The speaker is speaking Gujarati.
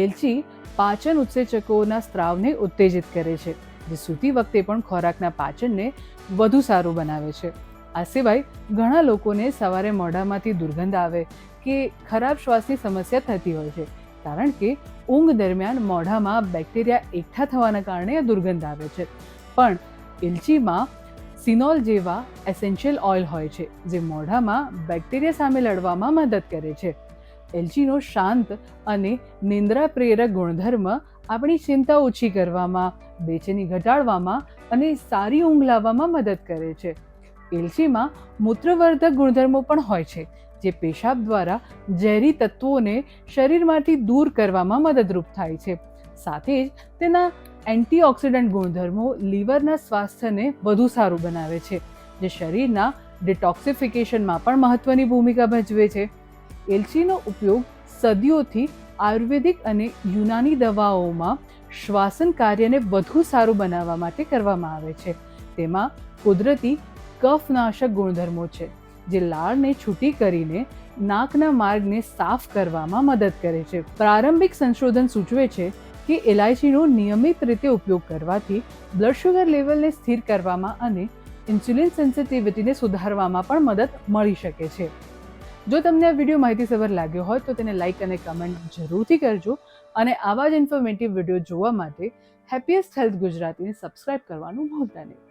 એલચી પાચન ઉત્સેચકોના સ્ત્રાવને ઉત્તેજિત કરે છે, જે સૂતી વખતે પણ ખોરાકના પાચનને વધુ સારું બનાવે છે. આ સિવાય ઘણા લોકોને સવારે મોઢામાંથી દુર્ગંધ આવે કે ખરાબ શ્વાસની સમસ્યા થતી હોય છે, કારણ કે ઊંઘ દરમિયાન મોઢામાં બેક્ટેરિયા એકઠા થવાના કારણે દુર્ગંધ આવે છે. પણ એલચીમાં સિનોલ જેવા એસેન્શિયલ ઓઇલ હોય છે, જે મોઢામાં બેક્ટેરિયા સામે લડવામાં મદદ કરે છે. એલચીનો શાંત અને નિંદ્રા પ્રેરક ગુણધર્મ આપણી ચિંતા ઓછી કરવામાં, બેચેની ઘટાડવામાં અને સારી ઊંઘ લાવવામાં મદદ કરે છે. એલચીમાં મૂત્રવર્ધક ગુણધર્મો પણ હોય છે, જે પેશાબ દ્વારા ઝેરી તત્વોને શરીરમાંથી દૂર કરવામાં મદદરૂપ થાય છે. સાથે જ તેના એન્ટીઓક્સિડન્ટ ગુણધર્મો લીવરના સ્વાસ્થ્યને વધુ સારું બનાવે છે, જે શરીરના ડિટોક્સિફિકેશનમાં પણ મહત્વની ભૂમિકા ભજવે છે. એલચીનો ઉપયોગ સદીઓથી આયુર્વેદિક અને યુનાની દવાઓમાં શ્વાસન કાર્યને વધુ સારું બનાવવા માટે કરવામાં આવે છે. તેમાં કુદરતી કફનાશક ગુણધર્મો છે, જે લાળને છૂટી કરીને નાકના માર્ગને સાફ કરવામાં મદદ કરે છે. પ્રારંભિક સંશોધન સૂચવે છે કે એલાયચીનો નિયમિત રીતે ઉપયોગ કરવાથી બ્લડ શુગર લેવલને સ્થિર કરવામાં અને ઇન્સ્યુલિન સેન્સિટિવિટીને સુધારવામાં પણ મદદ મળી શકે છે. જો તમને આ વીડિયો માહિતીસભર લાગ્યો હોય તો તેને લાઇક અને કમેન્ટ જરૂરથી કરજો અને આવા જ ઇન્ફોર્મેટિવ વીડિયો જોવા માટે હેપીએસ્ટ હેલ્થ ગુજરાતીને સબસ્ક્રાઇબ કરવાનું ભૂલતા નહીં.